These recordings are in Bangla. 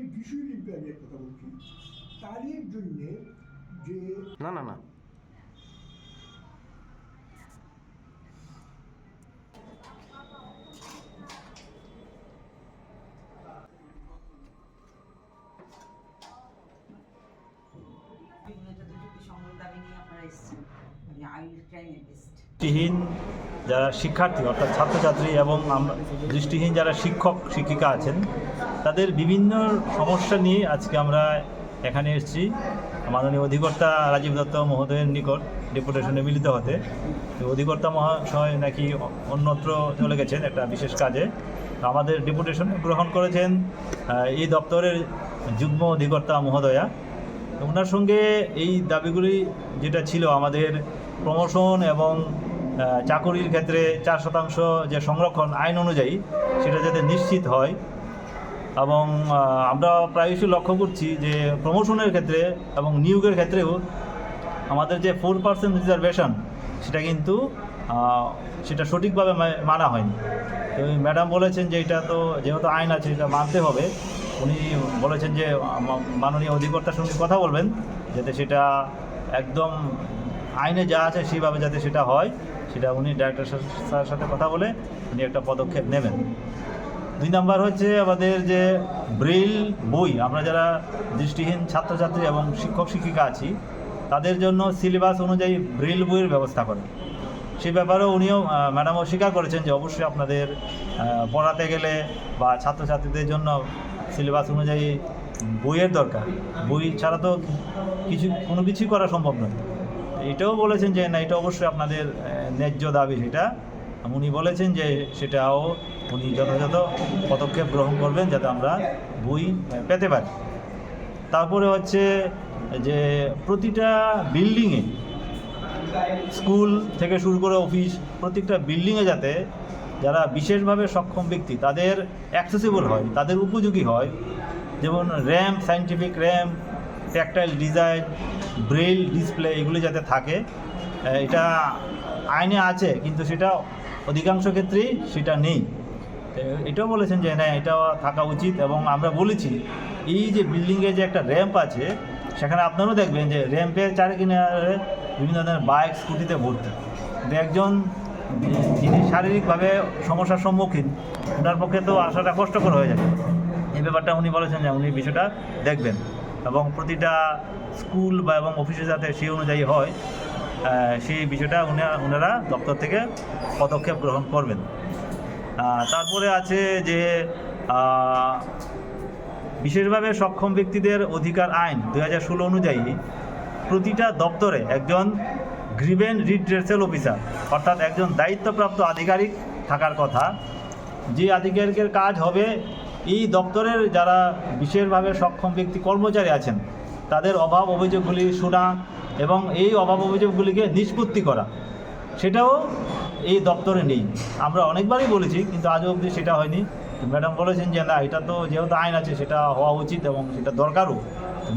লিপি আমি এক কথা বলছি। তারই জন্যে যে না না না। দৃষ্টিহীন যারা শিক্ষার্থী অর্থাৎ ছাত্রছাত্রী এবং আমরা দৃষ্টিহীন যারা শিক্ষক শিক্ষিকা আছেন তাদের বিভিন্ন সমস্যা নিয়ে আজকে আমরা এখানে এসেছি। মাননীয় অধিকর্তা রাজীব দত্ত মহোদয়ের নিকট ডেপুটেশনে মিলিত হতে। অধিকর্তা মহাশয় নাকি অন্যত্র চলে গেছেন একটা বিশেষ কাজে। আমাদের ডেপুটেশন গ্রহণ করেছেন এই দপ্তরের যুগ্ম অধিকর্তা মহোদয়া। ওনার সঙ্গে এই দাবিগুলি যেটা ছিল আমাদের প্রমোশন এবং চাকুরির ক্ষেত্রে চার শতাংশ যে সংরক্ষণ আইন অনুযায়ী, সেটা যাতে নিশ্চিত হয় এবং আমরা প্রায়শই লক্ষ্য করছি যে প্রমোশনের ক্ষেত্রে এবং নিয়োগের ক্ষেত্রেও আমাদের যে ফোর পার্সেন্ট রিজার্ভেশন সেটা কিন্তু সেটা সঠিকভাবে মানা হয়নি। তো ম্যাডাম বলেছেন যে এটা তো, যেহেতু আইন আছে, এটা মানতে হবে। উনি বলেছেন যে মাননীয় অধিকর্তার সঙ্গে কথা বলবেন, যাতে সেটা একদম আইনে যা আছে, সেইভাবে যাতে সেটা হয়, সেটা উনি ডাইরেক্টর স্যারের সাথে কথা বলে উনি একটা পদক্ষেপ নেবেন। দুই নাম্বার হচ্ছে আমাদের যে ব্রেইল বই, আমরা যারা দৃষ্টিহীন ছাত্রছাত্রী এবং শিক্ষক শিক্ষিকা আছি, তাদের জন্য সিলেবাস অনুযায়ী ব্রেইল বইয়ের ব্যবস্থা করে সেই ব্যাপারেও উনিও ম্যাডামও স্বীকার করেছেন যে অবশ্যই আপনাদের পড়াতে গেলে বা ছাত্রছাত্রীদের জন্য সিলেবাস অনুযায়ী বইয়ের দরকার। বই ছাড়া তো কিছু, কোনো কিছুই করা সম্ভব নয়। এটাও বলেছেন যে না, এটা অবশ্যই আপনাদের ন্যায্য দাবি সেটা উনি বলেছেন যে সেটাও উনি যথাযথ পদক্ষেপ গ্রহণ করবেন যাতে আমরা বই পেতে পারি। তারপরে হচ্ছে যে প্রতিটা বিল্ডিংয়ে স্কুল থেকে শুরু করে অফিস প্রত্যেকটা বিল্ডিংয়ে যাতে যারা বিশেষভাবে সক্ষম ব্যক্তি, তাদের অ্যাক্সেসিবল হয়, তাদের উপযোগী হয়, যেমন ram scientific ram tactile design braille display এগুলি যাতে থাকে এটা আইনে আছে, কিন্তু সেটা অধিকাংশ ক্ষেত্রেই সেটা নেই। এটাও বলেছেন যে না এটা থাকা উচিত এবং আমরা বলেছি, এই যে বিল্ডিংয়ে যে একটা র্যাম্প আছে, সেখানে আপনারাও দেখবেন যে র্যাম্পের চারি কিনারে বিভিন্ন ধরনের বাইক স্কুটিতে ভর্তি। একজন যিনি শারীরিকভাবে সমস্যার সম্মুখীন ওনার পক্ষে তো আসাটা কষ্টকর হয়ে যাবে। এই ব্যাপারটা উনি বলেছেন যে, উনি বিষয়টা দেখবেন এবং প্রতিটা স্কুল বা এবং অফিসে যাতে সেই অনুযায়ী হয় সেই বিষয়টা ওনারা দপ্তর থেকে পদক্ষেপ গ্রহণ করবেন। তারপরে আছে যে বিশেষভাবে সক্ষম ব্যক্তিদের অধিকার আইন দুই হাজার ষোলো অনুযায়ী প্রতিটা দপ্তরে একজন গ্রিভেন রিড্রেসেল অফিসার, অর্থাৎ একজন দায়িত্বপ্রাপ্ত আধিকারিক থাকার কথা। যে আধিকারিকের কাজ হবে এই দপ্তরের যারা বিশেষভাবে সক্ষম ব্যক্তি কর্মচারী আছেন, তাদের অভাব অভিযোগগুলি শোনা এবং এই অভাব অভিযোগগুলিকে নিষ্পত্তি করা। সেটাও এই দপ্তরে নেই। আমরা অনেকবারই বলেছি, কিন্তু আজও অবধি সেটা হয়নি। ম্যাডাম বলেছেন যে, না, এটা তো যেহেতু আইন আছে, সেটা হওয়া উচিত এবং সেটা দরকারও।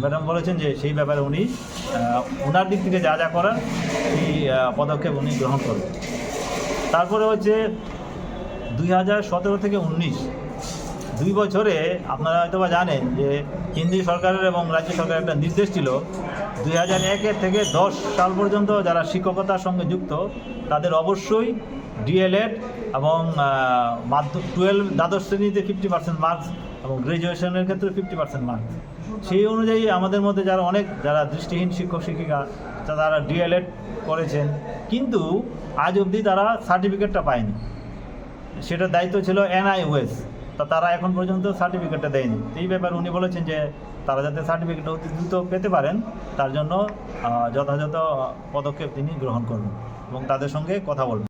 ম্যাডাম বলেছেন যে, সেই ব্যাপারে উনি ওনার দিক থেকে যা যা করার, সেই পদক্ষেপ উনি গ্রহণ করবেন। তারপরে হচ্ছে, দুই হাজার সতেরো থেকে উনিশ, দুই বছরে আপনারা হয়তো বা জানেন যে, কেন্দ্রীয় সরকারের এবং রাজ্য সরকারের একটা নির্দেশ ছিল দুই হাজার একের থেকে দশ সাল পর্যন্ত যারা শিক্ষকতার সঙ্গে যুক্ত, তাদের অবশ্যই ডিএলএড এবং মাধ্যম টুয়েলভ দ্বাদশ শ্রেণীতে ফিফটি পার্সেন্ট মার্কস এবং গ্র্যাজুয়েশনের ক্ষেত্রে ফিফটি পার্সেন্ট মার্কস সেই অনুযায়ী আমাদের মধ্যে যারা অনেক, যারা দৃষ্টিহীন শিক্ষক, শিক্ষিকা তারা ডিএলএড করেছেন। কিন্তু আজ অবধি তারা সার্টিফিকেটটা পায়নি। সেটার দায়িত্ব ছিল এনআইওএস তা তারা এখন পর্যন্ত সার্টিফিকেটটা দেয়নি। এই ব্যাপারে উনি বলেছেন যে তারা যাতে সার্টিফিকেটটা অতি দ্রুত পেতে পারেন, তার জন্য যথাযথ পদক্ষেপ তিনি গ্রহণ করবেন এবং তাদের সঙ্গে কথা বলবেন।